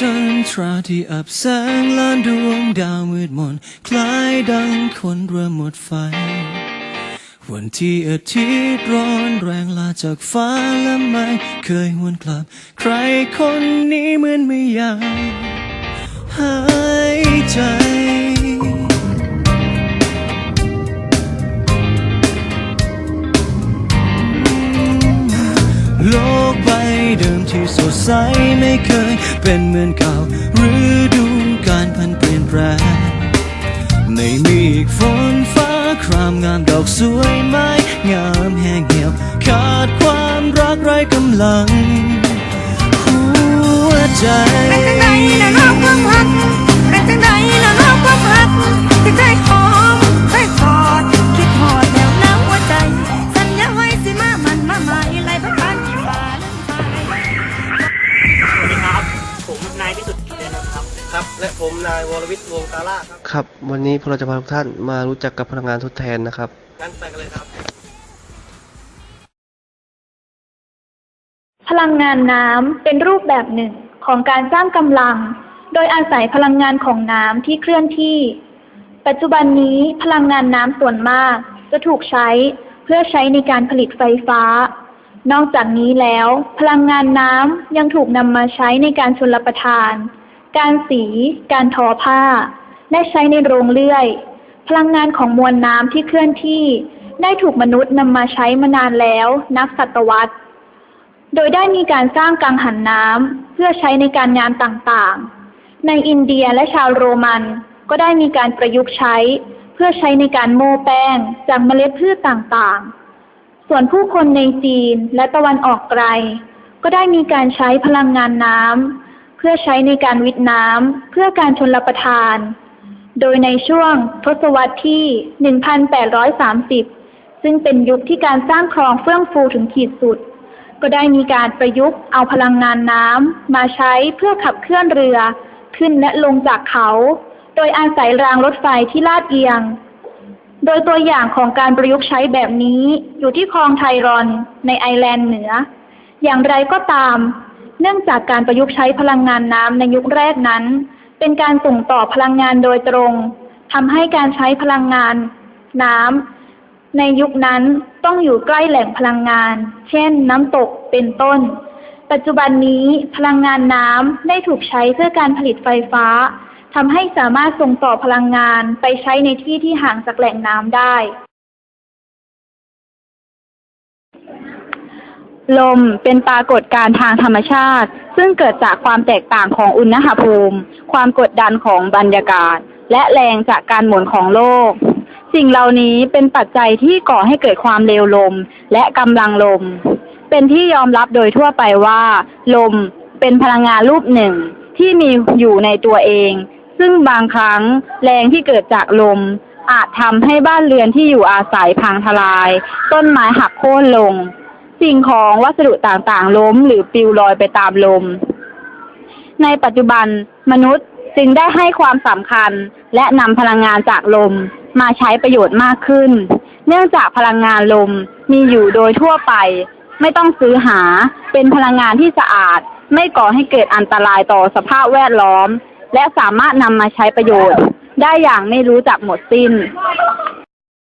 จันทราที่อับแสงล้านดวงดาวมืดมน คล้ายดังคนเริ่มหมดไฟ วันที่อาทิตย์ร้อนแรงลาจากฟ้าและไม่เคยหวนกลับ ใครคนนี้เหมือนไม่อยากหายใจ กใบเดิมที่สดใสไม่เคยเป็นเหมือนเก่าฤดูการพันเปลี่ยนแปลงไม่มีอีกฝนฟ้าครามงามดอกสวยไม้งามแห้งเหี่ยว ขาดความรักไร้กำลัง หัวใจ และผมนายวรวิทย์วงศ์ตาล่าครับครับ วันนี้พวกเราจะพาทุกท่านมารู้จักกับพลังงานทดแทนนะครับงั้นไปกันเลยครับ พลังงานน้ำเป็นรูปแบบหนึ่งของการสร้างกำลัง โดยอาศัยพลังงานของน้ำที่เคลื่อนที่ ปัจจุบันนี้พลังงานน้ำส่วนมากจะถูกใช้เพื่อใช้ในการผลิตไฟฟ้า นอกจากนี้แล้ว พลังงานน้ำยังถูกนำมาใช้ในการชลประทาน การสี การทอผ้า และใช้ในโรงเลื่อย พลังงานของมวลน้ำที่เคลื่อนที่ ได้ถูกมนุษย์นำมาใช้มานานแล้วนับศตวรรษ โดยได้มีการสร้างกังหันน้ำเพื่อใช้ในการงานต่างๆ ในอินเดียและชาวโรมันก็ได้มีการประยุกต์ใช้ เพื่อใช้ในการโม่แป้งจากเมล็ดพืชต่างๆ ส่วนผู้คนในจีนและตะวันออกไกล ก็ได้มีการใช้พลังงานน้ำ เพื่อใช้ในการวิทย์น้ำเพื่อการชนรับประทาน โดยในช่วงทศวรรษที่ 1830 ซึ่งเป็นยุคที่การสร้างคลองเฟื่องฟูถึงขีดสุด ก็ได้มีการประยุกต์เอาพลังงานน้ำมาใช้เพื่อขับเคลื่อนเรือ ขึ้นและลงจากเขา โดยอาศัยรางรถไฟที่ลาดเอียง โดยตัวอย่างของการประยุกต์ใช้แบบนี้อยู่ที่คลองไทรอนในไอร์แลนด์เหนือ อย่างไรก็ตาม เนื่องจากการประยุกต์ใช้พลังงานน้ำในยุคแรกนั้น เป็นการส่งต่อพลังงานโดยตรงทำให้การใช้พลังงาน น้ำในยุคนั้นต้องอยู่ใกล้แหล่งพลังงาน เช่น น้ำตกเป็นต้น ปัจจุบันนี้พลังงานน้ำได้ถูกใช้เพื่อการผลิตไฟฟ้าทำให้สามารถส่งต่อพลังงานไปใช้ในที่ที่ห่างจากแหล่งน้ำได้ ลมเป็นปรากฏการณ์ทางธรรมชาติ ซึ่งเกิดจากความแตกต่างของอุณหภูมิ ความกดดันของบรรยากาศ และแรงจากการหมุนของโลก สิ่งเหล่านี้เป็นปัจจัยที่ก่อให้เกิดความเร็วลมและกำลังลม เป็นที่ยอมรับโดยทั่วไปว่า ลมเป็นพลังงานรูปหนึ่งที่มีอยู่ในตัวเอง ซึ่งบางครั้งแรงที่เกิดจากลม อาจทำให้บ้านเรือนที่อยู่อาศัยพังทลาย ต้นไม้หักโค่นลง สิ่งของวัสดุต่างๆ ล้มหรือปลิวลอยไปตามลม ในปัจจุบันมนุษย์จึงได้ให้ความสำคัญและนำพลังงานจากลมมาใช้ประโยชน์มากขึ้น เนื่องจากพลังงานลมมีอยู่โดยทั่วไป ไม่ต้องซื้อหาเป็นพลังงานที่สะอาด ไม่ก่อให้เกิดอันตรายต่อสภาพแวดล้อม และสามารถนำมาใช้ประโยชน์ ได้อย่างไม่รู้จักหมดสิ้น